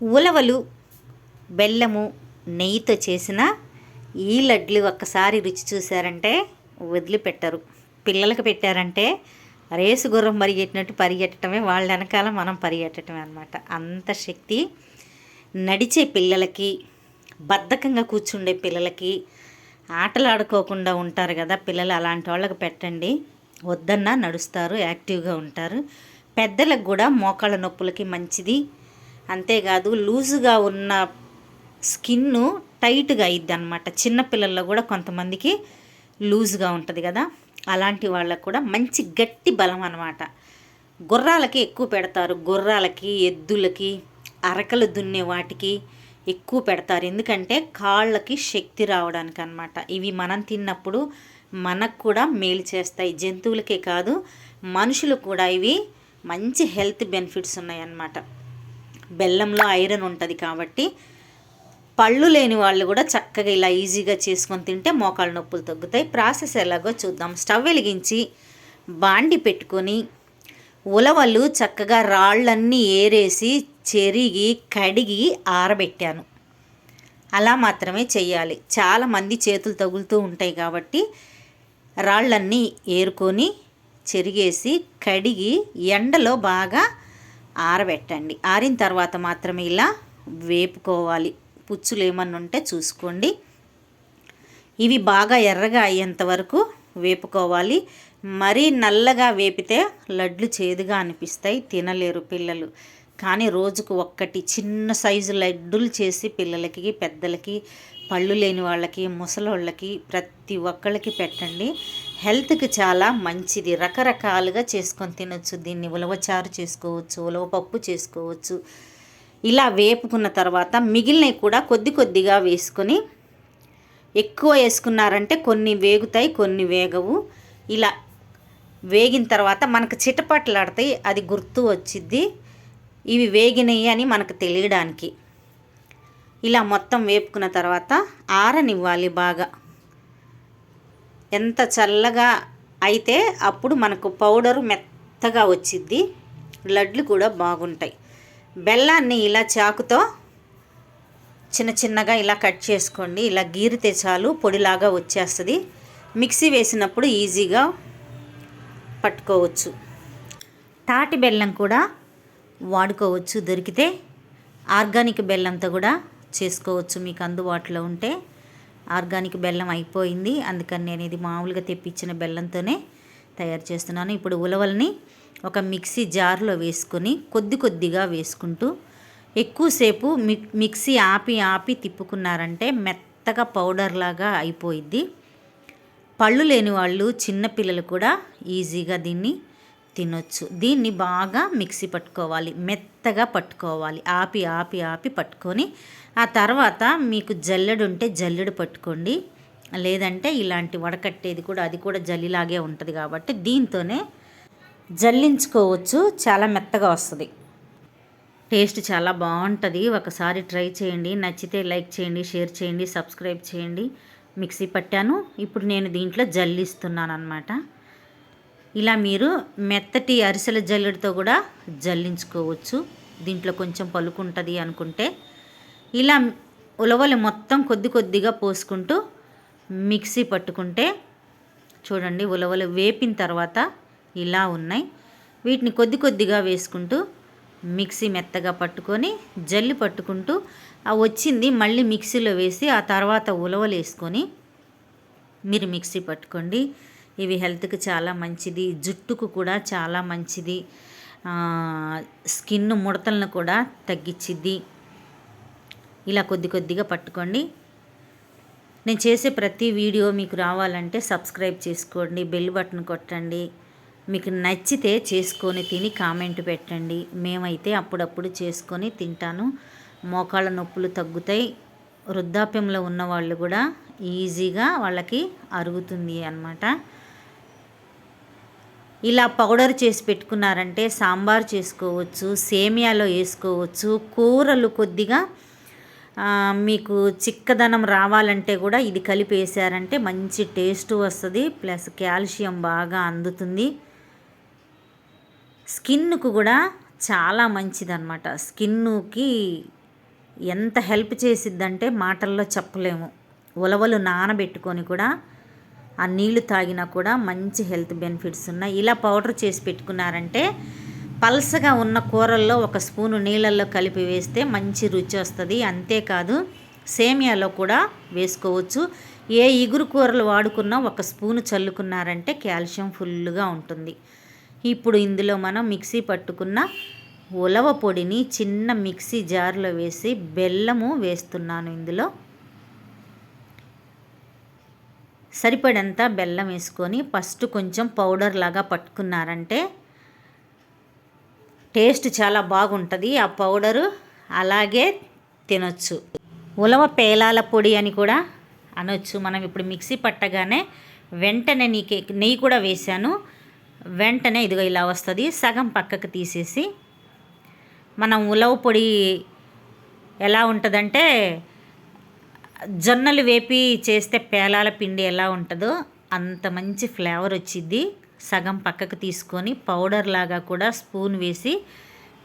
ఉలవలు బెల్లము నెయ్యితో చేసిన ఈ లడ్లు ఒక్కసారి రుచి చూశారంటే వదిలిపెట్టరు. పిల్లలకు పెట్టారంటే రేసు గుర్రం పరిగెట్టినట్టు పరిగెట్టడమే వాళ్ళ వెనకాల మనం పరిగెట్టడమే అనమాట అంత శక్తి నడిచే పిల్లలకి బద్ధకంగా కూర్చుండే పిల్లలకి ఆటలాడుకోకుండా ఉంటారు కదా పిల్లలు అలాంటి వాళ్ళకి పెట్టండి. వద్దన్నా నడుస్తారు యాక్టివ్గా ఉంటారు. పెద్దలకు కూడా మోకాళ్ళ నొప్పులకి మంచిది. అంతేకాదు లూజుగా ఉన్న స్కిన్ టైట్గా అయ్యిద్ది అనమాట చిన్నపిల్లల్లో కూడా కొంతమందికి లూజ్గా ఉంటుంది కదా. అలాంటి వాళ్ళకు కూడా మంచి గట్టి బలం అనమాట గుర్రాలకి ఎక్కువ పెడతారు. గుర్రాలకి ఎద్దులకి అరకలు దున్నే వాటికి ఎక్కువ పెడతారు. ఎందుకంటే కాళ్ళకి శక్తి రావడానికి అనమాట ఇవి మనం తిన్నప్పుడు మనకు కూడా మేలు చేస్తాయి. జంతువులకే కాదు మనుషులు కూడా ఇవి మంచి హెల్త్ బెనిఫిట్స్ ఉన్నాయన్నమాట. బెల్లంలో ఐరన్ ఉంటుంది కాబట్టి పళ్ళు లేని వాళ్ళు కూడా చక్కగా ఇలా ఈజీగా చేసుకొని తింటే మోకాళ్ళ నొప్పులు తగ్గుతాయి. ప్రాసెస్ ఎలాగో చూద్దాం. స్టవ్ వెలిగించి బాండి పెట్టుకొని ఉలవలు చక్కగా రాళ్ళన్నీ ఏరేసి చెరిగి కడిగి ఆరబెట్టాను. అలా మాత్రమే చేయాలి చాలామంది చేతులు తగులుతూ ఉంటాయి కాబట్టి రాళ్ళన్నీ ఏరుకొని చెరిగేసి కడిగి ఎండలో బాగా ఆరబెట్టండి. ఆరిన తర్వాత మాత్రమే ఇలా వేపుకోవాలి. పుచ్చులు ఏమన్నా ఉంటే చూసుకోండి. ఇవి బాగా ఎర్రగా అయ్యేంత వరకు వేపుకోవాలి. మరీ నల్లగా వేపితే లడ్లు చేదుగా అనిపిస్తాయి తినలేరు పిల్లలు. కానీ రోజుకు ఒక్కటి చిన్న సైజు లడ్డులు చేసి పిల్లలకి పెద్దలకి పళ్ళు లేని వాళ్ళకి ముసలోళ్ళకి ప్రతి ఒక్కళ్ళకి పెట్టండి. హెల్త్కి చాలా మంచిది. రకరకాలుగా చేసుకొని తినొచ్చు. దీన్ని ఉలవచారు చేసుకోవచ్చు ఉలవ పప్పు చేసుకోవచ్చు. ఇలా వేపుకున్న తర్వాత మిగిలినవి కూడా కొద్ది కొద్దిగా వేసుకొని ఎక్కువ వేసుకున్నారంటే కొన్ని వేగుతాయి కొన్ని వేగవు. ఇలా వేగిన తర్వాత మనకు చిటపట్లాడతాయి అది గుర్తు వచ్చిద్ది. ఇవి వేగినాయి అని మనకు తెలియడానికి. ఇలా మొత్తం వేపుకున్న తర్వాత ఆరనివ్వాలి బాగా. ఎంత చల్లగా అయితే అప్పుడు మనకు పౌడరు మెత్తగా వచ్చిద్ది. లడ్లు కూడా బాగుంటాయి. బెల్లాన్ని ఇలా చాకుతో చిన్న చిన్నగా ఇలా కట్ చేసుకోండి. ఇలా గీరితే చాలు పొడిలాగా వచ్చేస్తుంది. మిక్సీ వేసినప్పుడు ఈజీగా పట్టుకోవచ్చు. తాటి బెల్లం కూడా వాడుకోవచ్చు. దొరికితే ఆర్గానిక్ బెల్లంతో కూడా చేసుకోవచ్చు. మీకు అందుబాటులో ఉంటే ఆర్గానిక్ బెల్లం అయిపోయింది. అందుకని నేను ఇది మామూలుగా తెప్పించిన బెల్లంతోనే తయారు చేస్తున్నాను. ఇప్పుడు ఉలవల్ని ఒక మిక్సీ జార్లో వేసుకొని కొద్ది కొద్దిగా వేసుకుంటూ ఎక్కువసేపు మిక్ మిక్సీ ఆపి ఆపి తిప్పుకున్నారంటే మెత్తగా పౌడర్ లాగా అయిపోయిద్ది. పళ్ళు లేని వాళ్ళు చిన్నపిల్లలు కూడా ఈజీగా దీన్ని తినొచ్చు. దీన్ని బాగా మిక్సీ పట్టుకోవాలి. మెత్తగా పట్టుకోవాలి. ఆపి ఆపి ఆపి పట్టుకొని ఆ తర్వాత మీకు జల్లెడు ఉంటే జల్లెడు పట్టుకోండి. లేదంటే ఇలాంటి వడకట్టేది కూడా అది కూడా జల్లిలాగే ఉంటుంది కాబట్టి దీంతోనే జల్లించుకోవచ్చు. చాలా మెత్తగా వస్తుంది. టేస్ట్ చాలా బాగుంటుంది. ఒకసారి ట్రై చేయండి. నచ్చితే లైక్ చేయండి షేర్ చేయండి సబ్స్క్రైబ్ చేయండి. మిక్సీ పట్టాను. ఇప్పుడు నేను దీంట్లో జల్లిస్తున్నాను అనమాట ఇలా మీరు మెత్తటి అరిసెల జల్లెడతో కూడా జల్లించుకోవచ్చు. దీంట్లో కొంచెం పలుకుంటుంది అనుకుంటే. ఇలా ఉలవలు మొత్తం కొద్ది కొద్దిగా పోసుకుంటూ మిక్సీ పట్టుకుంటే చూడండి ఉలవలు వేపిన తర్వాత ఇలా ఉన్నాయి. వీటిని కొద్ది కొద్దిగా వేసుకుంటూ మిక్సీ మెత్తగా పట్టుకొని జల్లి పట్టుకుంటూ ఆ వచ్చింది మళ్ళీ మిక్సీలో వేసి ఆ తర్వాత ఉలవలు వేసుకొని మీరు మిక్సీ పట్టుకోండి. ఇవి హెల్త్కి చాలా మంచిది. జుట్టుకు కూడా చాలా మంచిది. స్కిన్ ముడతలను కూడా తగ్గించిద్ది ఇలా కొద్ది కొద్దిగా పట్టుకోండి. నేను చేసే ప్రతి వీడియో మీకు రావాలంటే సబ్స్క్రైబ్ చేసుకోండి బెల్ బటన్ కొట్టండి. మీకు నచ్చితే చేసుకొని తిని కామెంట్ పెట్టండి. మేమైతే అప్పుడప్పుడు చేసుకొని తింటాను. మోకాళ్ళ నొప్పులు తగ్గుతాయి. వృద్ధాప్యంలో ఉన్న వాళ్ళు కూడా ఈజీగా వాళ్ళకి అరుగుతుంది అన్నమాట. ఇలా పౌడర్ చేసి పెట్టుకున్నారంటే సాంబార్ చేసుకోవచ్చు సేమియాలో వేసుకోవచ్చు కూరలు కొద్దిగా మీకు చిక్కదనం రావాలంటే కూడా ఇది కలిపి వేసారంటే మంచి టేస్ట్ వస్తుంది. ప్లస్ కాల్షియం బాగా అందుతుంది. స్కిన్కు కూడా చాలా మంచిదన్నమాట. స్కిన్కి ఎంత హెల్ప్ చేసిద్దంటే మాటల్లో చెప్పలేము. ఉలవలు నానబెట్టుకొని కూడా ఆ నీళ్ళు తాగినా కూడా మంచి హెల్త్ బెనిఫిట్స్ ఉన్నాయి. ఇలా పౌడర్ చేసి పెట్టుకున్నారంటే పల్సగా ఉన్న కూరల్లో ఒక స్పూను నీళ్ళల్లో కలిపి వేస్తే మంచి రుచి వస్తుంది. అంతేకాదు సేమియాలో కూడా వేసుకోవచ్చు. ఏ ఇగురు కూరలు వాడుకున్నా ఒక స్పూను చల్లుకున్నారంటే కాల్షియం ఫుల్గా ఉంటుంది. ఇప్పుడు ఇందులో మనం మిక్సీ పట్టుకున్న ఉలవ పొడిని చిన్న మిక్సీ జార్లో వేసి బెల్లము వేస్తున్నాను ఇందులో. సరిపడంత బెల్లం వేసుకొని ఫస్ట్ కొంచెం పౌడర్ లాగా పట్టుకున్నారంటే టేస్ట్ చాలా బాగుంటుంది. ఆ పౌడరు అలాగే తినొచ్చు. ఉలవ పేలాల పొడి అని కూడా అనొచ్చు. మనం ఇప్పుడు మిక్సీ పట్టగానే వెంటనే నీకే నెయ్యి కూడా వేశాను. వెంటనే ఇదిగో ఇలా వస్తుంది. సగం పక్కకు తీసేసి మనం ఉలవ పొడి ఎలా ఉంటుందంటే జొన్నలు వేపి చేస్తే పేలాల పిండి ఎలా ఉంటుందో అంత మంచి ఫ్లేవర్ వచ్చింది సగం పక్కకు తీసుకొని పౌడర్ లాగా కూడా స్పూన్ వేసి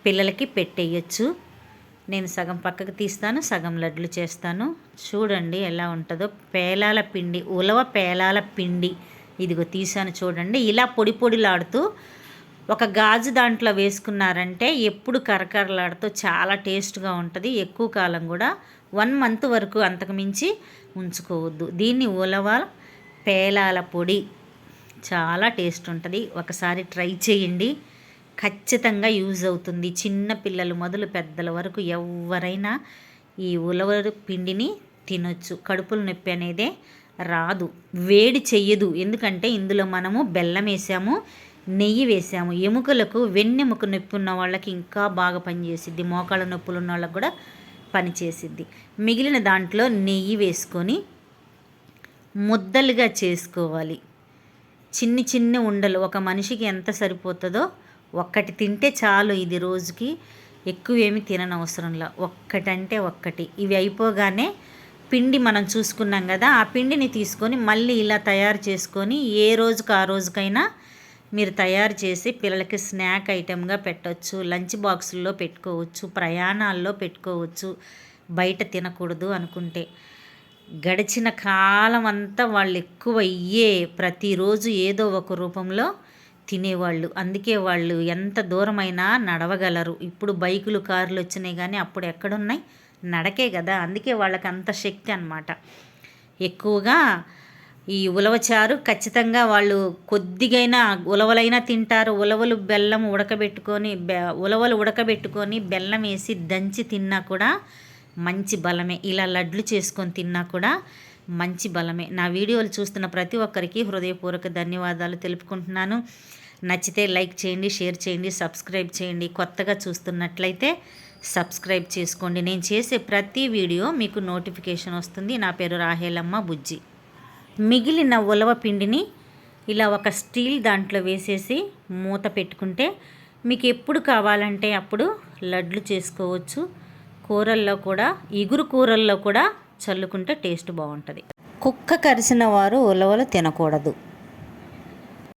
పిల్లలకి పెట్టేయచ్చు. నేను సగం పక్కకు తీస్తాను సగం లడ్లు చేస్తాను. చూడండి ఎలా ఉంటుందో. పేలాల పిండి ఉలవ పేలాల పిండి. ఇదిగో తీసాను చూడండి. ఇలా పొడి పొడిలాడుతూ ఒక గాజు దాంట్లో వేసుకున్నారంటే ఎప్పుడు కరకరలాడుతూ చాలా టేస్ట్గా ఉంటుంది. ఎక్కువ కాలం కూడా వన్ మంత్ వరకు అంతకుమించి ఉంచుకోవద్దు. దీన్ని ఉలవ పేలాల పొడి. చాలా టేస్ట్ ఉంటుంది. ఒకసారి ట్రై చేయండి. ఖచ్చితంగా యూజ్ అవుతుంది. చిన్న పిల్లలు మొదలు పెద్దల వరకు ఎవరైనా ఈ ఉలవరు పిండిని తినొచ్చు. కడుపుల నొప్పి అనేదే రాదు. వేడి చెయ్యదు. ఎందుకంటే ఇందులో మనము బెల్లం వేసాము. నెయ్యి వేసాము. ఎముకలకు వెన్నెముక నొప్పి ఉన్న వాళ్ళకి ఇంకా బాగా పనిచేసిద్ది మోకాళ్ళ నొప్పులు ఉన్న వాళ్ళకి కూడా పనిచేసిద్ది మిగిలిన దాంట్లో నెయ్యి వేసుకొని ముద్దలుగా చేసుకోవాలి. చిన్ని చిన్ని ఉండలు. ఒక మనిషికి ఎంత సరిపోతుందో ఒక్కటి తింటే చాలు ఇది రోజుకి. ఎక్కువ ఏమి తిననవసరంలా. ఒక్కటంటే ఒక్కటి. ఇవి అయిపోగానే పిండి మనం చూసుకున్నాం కదా ఆ పిండిని తీసుకొని మళ్ళీ ఇలా తయారు చేసుకొని ఏ రోజుకు ఆ రోజుకైనా మీరు తయారు చేసి పిల్లలకి స్నాక్ ఐటెంగా పెట్టవచ్చు లంచ్ బాక్సుల్లో పెట్టుకోవచ్చు ప్రయాణాల్లో పెట్టుకోవచ్చు బయట తినకూడదు అనుకుంటే. గడిచిన కాలం అంతా వాళ్ళు ఎక్కువ అయ్యే ప్రతిరోజు ఏదో ఒక రూపంలో తినేవాళ్ళు. అందుకే వాళ్ళు ఎంత దూరమైనా నడవగలరు. ఇప్పుడు బైకులు కార్లు వచ్చినాయి కానీ అప్పుడు ఎక్కడున్నాయి? నడకే కదా. అందుకే వాళ్ళకి అంత శక్తి అనమాట ఎక్కువగా ఈ ఉలవచారు ఖచ్చితంగా వాళ్ళు కొద్దిగైనా ఉలవలైనా తింటారు. ఉలవలు బెల్లం ఉడకబెట్టుకొని బె ఉలవలు ఉడకబెట్టుకొని బెల్లం వేసి దంచి తిన్నా కూడా మంచి బలమే. ఇలా లడ్లు చేసుకొని తిన్నా కూడా మంచి బలమే. నా వీడియోలు చూస్తున్న ప్రతి ఒక్కరికి హృదయపూర్వక ధన్యవాదాలు తెలుపుకుంటున్నాను. నచ్చితే లైక్ చేయండి షేర్ చేయండి సబ్స్క్రైబ్ చేయండి. కొత్తగా చూస్తున్నట్లయితే సబ్స్క్రైబ్ చేసుకోండి. నేను చేసే ప్రతి వీడియో మీకు నోటిఫికేషన్ వస్తుంది. నా పేరు రాహేలమ్మ బుజ్జి. మిగిలిన ఉలవ పిండిని ఇలా ఒక స్టీల్ దాంట్లో వేసేసి మూత పెట్టుకుంటే మీకు ఎప్పుడు కావాలంటే అప్పుడు లడ్లు చేసుకోవచ్చు. కూరల్లో కూడా ఇగురు కూరల్లో కూడా చల్లుకుంటే టేస్ట్ బాగుంటుంది. కుక్క కరిసిన వారు ఉలవలు తినకూడదు.